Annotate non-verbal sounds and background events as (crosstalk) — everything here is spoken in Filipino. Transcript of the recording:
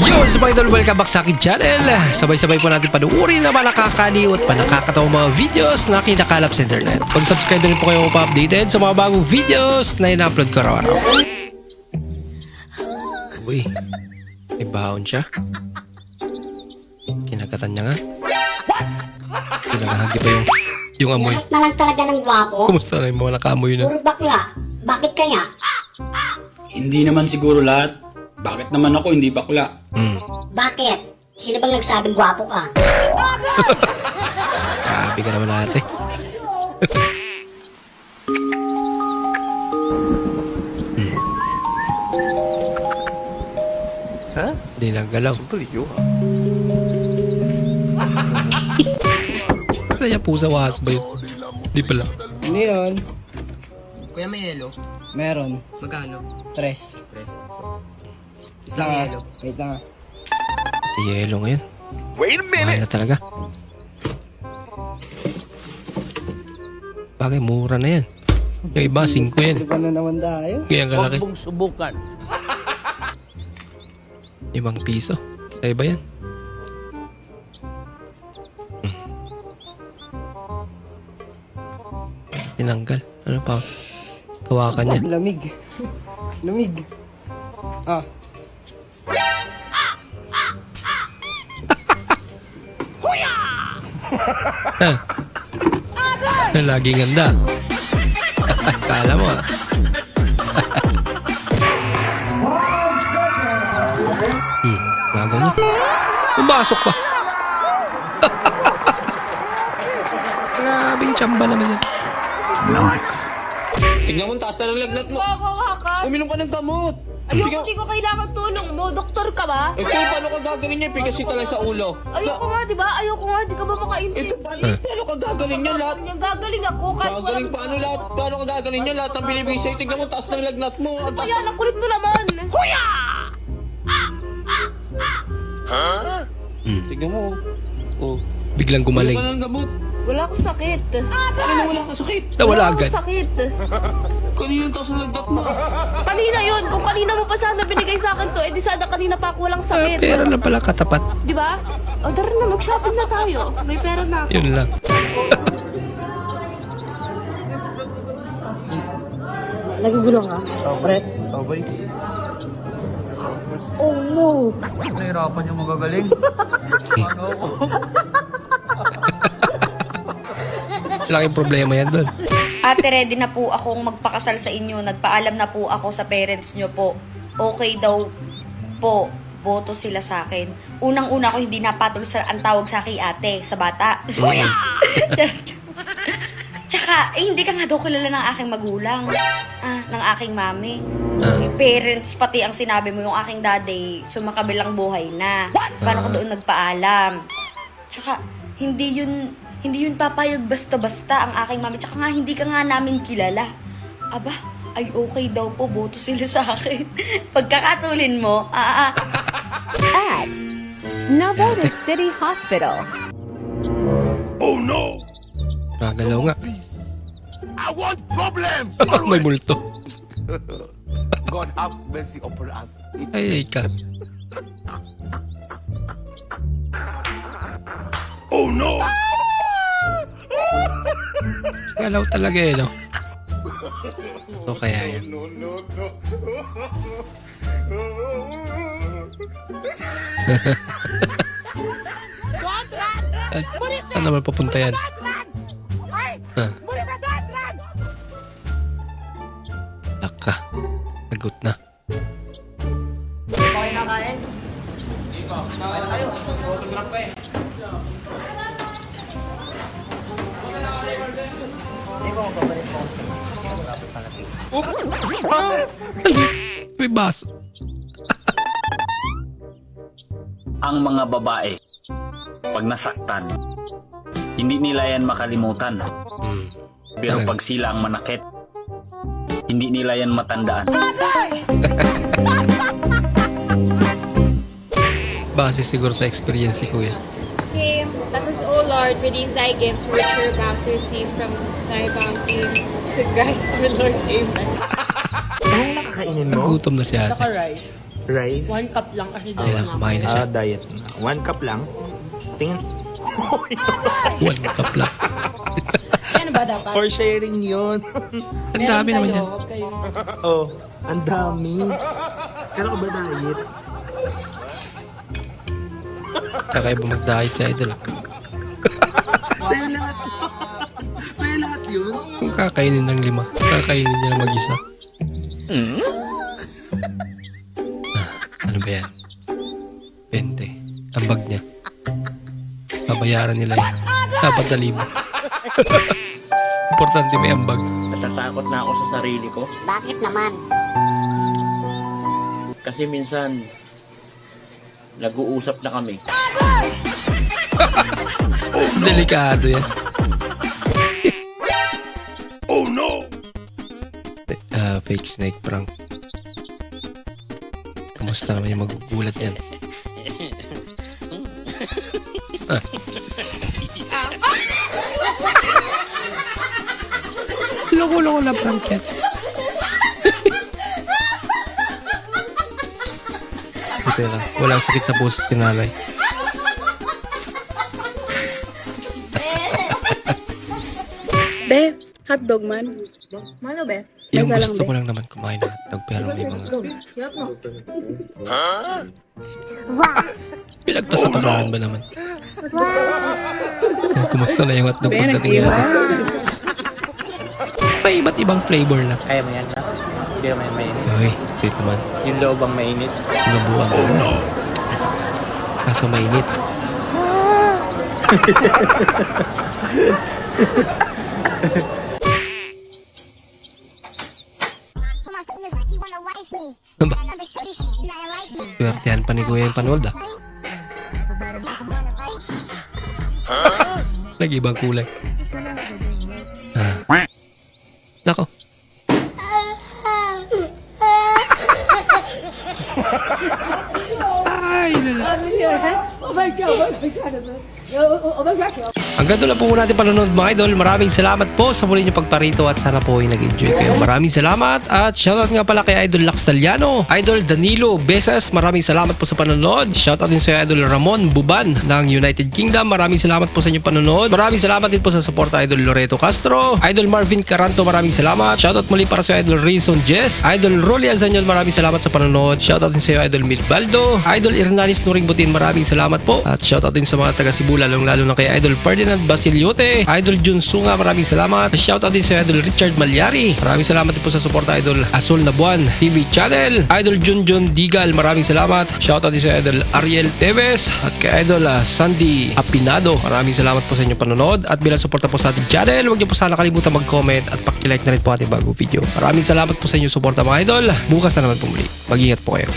Yo, sa mga idol, welcome back sa akin channel. Sabay-sabay po natin panuorin na mga nakakaliw at panakakatawang mga videos na kinakalap sa internet. Pag-subscribe na rin po kayo pa-updated sa mga bagong videos na ina-upload ko araw-araw. Uy, may baon siya. Kinagatan niya nga. Pinakahagi pa yung, yung amoy. Lahat na lang talaga ng gwapo. Kumusta na yung mga nakaamoy na? Puro bakla. Bakit kaya? Hindi naman siguro lahat. Bakit naman ako hindi bakla? Mm. Bakit? Sino bang nagsabing gwapo ka? (laughs) Grabe ka naman ate. Hmm. Hindi nagalaw. Kala niya pusa wahas ba yun? Hindi pala. Ano yun? Kuya may yellow. Meron. Magkano? Tres. Isang ah. yelo. Wait lang ah. Yelo ngayon. Wait a minute! na talaga. Bagay, mura na yan. Yung iba, 5 yan. Di ba na naman tayo? Kaya ang kalaki. mong subukan. (laughs) 5 piso. Sa iba yan. Hmm. Tinanggal. Ano pa? Hawakan niya. Lamig. Lamig. Ah. Laging ganda. Kala mo ah. hmm, bago niya. Pumasok pa. Grabing tsamba naman yan. Tingnan mo, taas na ng lagnat mo. Uminom ka ng gamot. Ayoko, hindi ko kailangan tulong mo. Doktor ka ba? Ito, paano ka gagaling niya? Pigasin ka lang sa ulo. Ayoko nga, di ba? Ayoko nga, di ka ba Ito, makaintindi? paano, paano ka gagaling niya lahat? Yung gagaling ako kahit Gagaling walang- paano lahat? Paano ka gagaling niya lahat? Ang binibigay sa'yo, tignan mo, taas ng lagnat mo. Ang taas Kaya, nakulit mo naman. Tignan mo. Oh. Biglang Uminom gumaling. ka ng gamot. Wala akong sakit. Ano wala ka sakit? Nawala akong agad. sakit. (laughs) Kanina yung taas lagnat mo. Kanina yun. Kung kanina mo pa sana binigay sa akin to, edi sana kanina pa ako walang Ah, sakit. pera lang pala katapat. Di ba? O, tara na, mag-shopping na tayo. May pera na ako. Yun lang. (laughs) Nagugulong ah. Oh, pre. Oh no! Nahirapan yung magagaling. (laughs) Laking problema yan doon. Ate, ready na po akong magpakasal sa inyo. Nagpaalam na po ako sa parents nyo po. Okay daw po. Boto sila sa akin. Unang-una ko hindi napatol sa ang tawag sa akin ate, sa bata. (laughs) Tsaka, eh, hindi ka nga daw kilala ng aking magulang. Ah, ng aking mami. Ah. Parents, pati ang sinabi mo, yung aking daddy, sumakabilang buhay na. Paano ko doon nagpaalam? Tsaka, hindi yun, hindi yun papayag basta-basta ang aking mami. Tsaka nga, hindi ka nga namin kilala. Aba, ay okay daw po, boto sila sa akin. (laughs) Pagkakatulin mo, ah, ah, at Navoto City Hospital. Nagalaw nga. I want problems! (laughs) May multo. God have mercy upon us. Ay, ka. Oh no! Galaw talaga eh, no? So kaya yan. Ay, (laughs) saan naman papunta yan? Ah. Aka. Nagot na. May baso. (laughs) ang mga babae pag nasaktan hindi nila yan makalimutan Hmm. pero pag sila ang manakit hindi nila yan matandaan (laughs) Base siguro sa experience si Kuya. Him, let us, O Lord, for these thy gifts which we're about to receive from thy bounty. To Christ our Lord. Amen. Anong nakakainin mo? Nagutom na si ate. Alright. Rice? One cup lang kasi Ayan, kumain na siya. Ah, diet na. One cup lang? Tingin. (laughs) One cup lang. Ano ba dapat? For sharing yun. Ang dami naman yan. Oh, ang dami. Kala ko ba diet? Kakaiba mag-diet sa idol. (laughs) Sa'yo lahat. (laughs) Sa'yo lahat yun. Kung kakainin ng lima, kakainin niya lang mag-isa. Ah, ano ba yan? 20. Ang bag niya. Babayaran nila yun. Dapat na lima. (laughs) Importante may ambag. Natatakot na ako sa sarili ko. Bakit naman? Kasi minsan, nag-uusap na kami. Delikado yan. oh no! fake snake prank. Kamusta naman yung magugulat yan? Ah. Loko-loko na prank yan. Buti lang, walang sakit sa puso si nanay. Be, hotdog man. Mano be? Yung lang, gusto be. ko lang naman kumain ng hotdog pero may mga pinagpasapasahan ba naman? Yung Kumusta na yung hotdog Be, pagdating natin? May iba't ibang flavor na. Kaya mo yan na? Hindi ka may mainit. Uy, sweet naman. Yung loob ang mainit. Nabuhan ko na. Kaso mainit. (laughs) Ano ba? Swertihan pa ni Kuya yung panood ah. Nag-ibang kulay. Ah. Nako. Ay, lala. Hanggang doon lang po natin panonood mga idol. Maraming salamat po sa muli niyong pagparito at sana po ay nag-enjoy kayo. Maraming salamat at shoutout nga pala kay Idol Lax Taliano, Idol Danilo Besas. Maraming salamat po sa panonood. Shoutout din sa Idol Ramon Buban ng United Kingdom. Maraming salamat po sa inyong panonood. Maraming salamat din po sa suporta Idol Loreto Castro, Idol Marvin Caranto. Maraming salamat. Shoutout muli para sa Idol Rizon Jess, Idol Rolly Alzanyol. Maraming salamat sa panonood. Shoutout din sa Idol Milbaldo, Idol Hernanis Nuring Butin. Maraming salamat po. At shoutout din sa mga taga Cebu lalong lalo na kay Idol Ferdinand Basiliote, Idol Jun Sunga. Maraming salamat. Shoutout din sa Idol Richard Malyari. Maraming salamat din po sa suporta Idol Azul na Buwan TV channel. Idol Jun Jun Digal. Maraming salamat. Shoutout din sa Idol Ariel Teves at kay Idol ah, Sandy Apinado. Maraming salamat po sa inyong panonood at bilang suporta po sa ating channel, huwag niyo po sana kalimutan mag-comment at paki-like na rin po ating bagong video. Maraming salamat po sa inyong suporta mga idol. Bukas na naman po muli. Mag-ingat po kayo.